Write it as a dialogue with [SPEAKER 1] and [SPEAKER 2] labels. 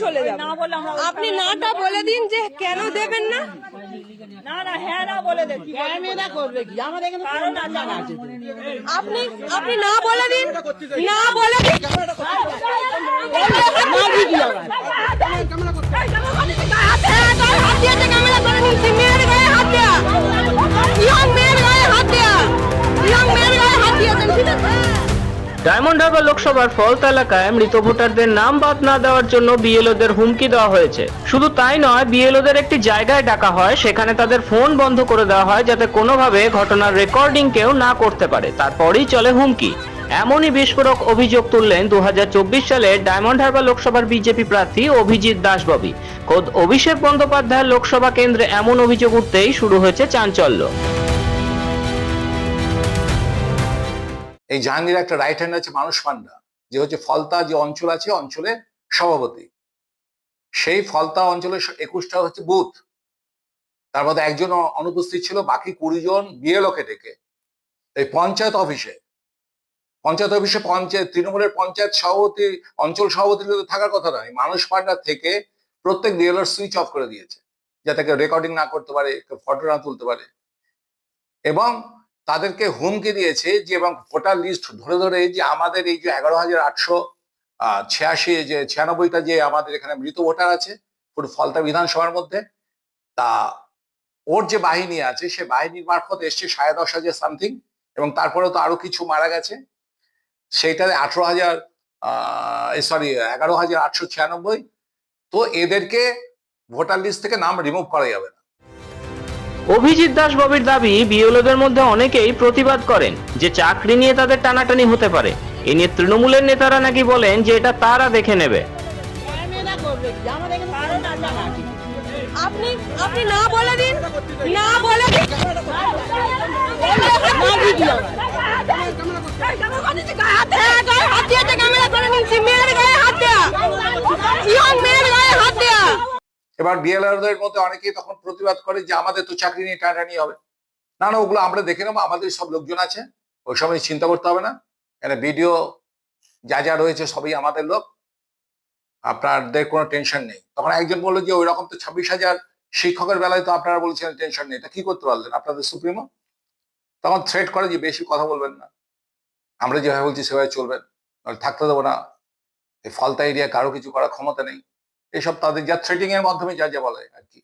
[SPEAKER 1] চলে যাব আপনি নাটা বলে দিন যে কেন দেবেন না
[SPEAKER 2] না না হ্যাঁ না বলে দেখি
[SPEAKER 3] মেয়েরা করবে কি আমার এখানে
[SPEAKER 2] কারণ আছে
[SPEAKER 1] আপনি আপনি না বলে দিন না বলে দিন
[SPEAKER 4] ডায়মন্ড হারবার লোকসভার ফলতা এলাকায় মৃত ভোটারদের নাম বাদ না দেওয়ার জন্য বিএলওদের হুমকি দেওয়া হয়েছে। শুধু তাই নয়, বিএলওদের একটি জায়গায় ডাকা হয়, সেখানে তাদের ফোন বন্ধ করে দেওয়া হয় যাতে কোনোভাবে ঘটনার রেকর্ডিং কেউ না করতে পারে। তারপরেই চলে হুমকি। এমনই বিস্ফোরক অভিযোগ তুললেন দু হাজার চব্বিশ সালে ডায়মন্ড হারবার লোকসভার বিজেপি প্রার্থী অভিজিৎ দাসবাবী খোদ অভিষেক বন্দ্যোপাধ্যায়ের লোকসভা কেন্দ্রে এমন অভিযোগ উঠতেই শুরু হয়েছে চাঞ্চল্য।
[SPEAKER 5] এই জাহাঙ্গীর একটা রাইট হ্যান্ড আছে মানুষ পান্ডা, যে হচ্ছে ফলতা যে অঞ্চল আছে অঞ্চলের সভাপতি। সেই ফলতা অঞ্চলের একুশটা হচ্ছে বুথ। তার মধ্যে একজন অনুপস্থিত ছিল, বাকি কুড়ি জন বিএলওকে ডেকে। এই পঞ্চায়েত অফিসে। পঞ্চায়েত অফিসে পঞ্চায়েত, তৃণমূলের পঞ্চায়েত সভাপতি, অঞ্চল সভাপতি থাকার কথা নয়, মানুষ পান্ডা থেকে প্রত্যেক বিএলওর সুইচ অফ করে দিয়েছে, যাতে কেউ রেকর্ডিং না করতে পারে ফটো না তুলতে পারে। এবং তাদেরকে হুমকি দিয়েছে যে, এবং ভোটার লিস্ট ধরে ধরে যে আমাদের এই যে এগারো হাজার আটশো ছিয়াশি, যে ছিয়ানব্বইটা যে আমাদের এখানে মৃত ভোটার আছে পুরো ফলতা বিধানসভার মধ্যে, তা ওর যে বাহিনী আছে, সে বাহিনীর মারফত এসছে সাড়ে দশ হাজার সামথিং, এবং তারপরেও তো আরও কিছু মারা গেছে। সেইটাতে আঠারো হাজার সরি, এগারো হাজার আটশো ছিয়ানব্বই, তো এদেরকে ভোটার লিস্ট থেকে নাম রিমুভ করা যাবে না।
[SPEAKER 4] অভিজিৎ দাস ববির দাবি বিএলওদের মধ্যে অনেকেই প্রতিবাদ করেন যে চাকরি নিয়ে তাদের টানাটানি হতে পারে এ নিয়ে তৃণমূলের নেতারা নাকি বলেন যে এটা তারা দেখে নেবে।
[SPEAKER 1] আপনি আপনি না বলে দিন না বলে দিন। হ্যাঁ,
[SPEAKER 5] এবার ডিএলআরদের মধ্যে অনেকেই তখন প্রতিবাদ করে যে আমাদের তো চাকরি নিয়ে টানাটানি হবে। না না, ওগুলো আমরা দেখে নেব, আমাদের সব লোকজন আছে, ওই সময় চিন্তা করতে হবে না। এখানে ভিডিও যা যা রয়েছে সবই আমাদের লোক, আপনাদের কোনো টেনশন নেই। তখন একজন বলল যে ওই রকম তো ছাব্বিশ হাজার শিক্ষকের বেলায় তো আপনারা বলছিলেন টেনশন নেই এটা কি করতে পারলেন আপনাদের সুপ্রিমো? তখন থ্রেট করে যে বেশি কথা বলবেন না। আমরা যেভাবে বলছি সেভাবে চলবেন থাকতে দেবো না। এই ফলতা এরিয়া কারও কিছু করার ক্ষমতা নেই। এসব তাদের যা থ্রেটিং এর মাধ্যমে যা যা বলে আর কি।